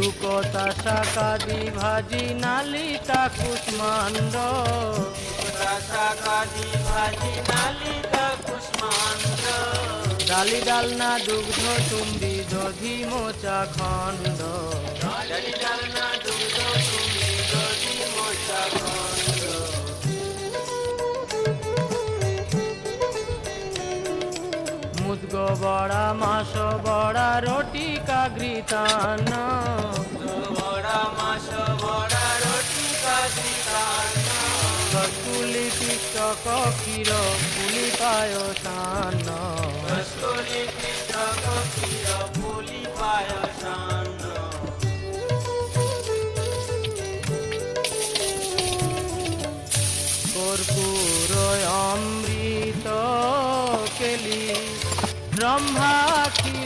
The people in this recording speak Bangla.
শুকতা শাকাদি ভাজি নালিতা কুষ্মান্ড ভাজি নালিকা কুষ্মান্ড ডালি ডালনা দুগ্ধ চুম্বি দধি মোচা খণ্ড। মুদগ বড়া মাস বড়া রটি কান্ন কস্তুলি পিষ্টক কস্তুরি কৃষ্ণ ক্ষীর পুলি কর্পূর অমৃত কেলি। ব্রহ্মাতি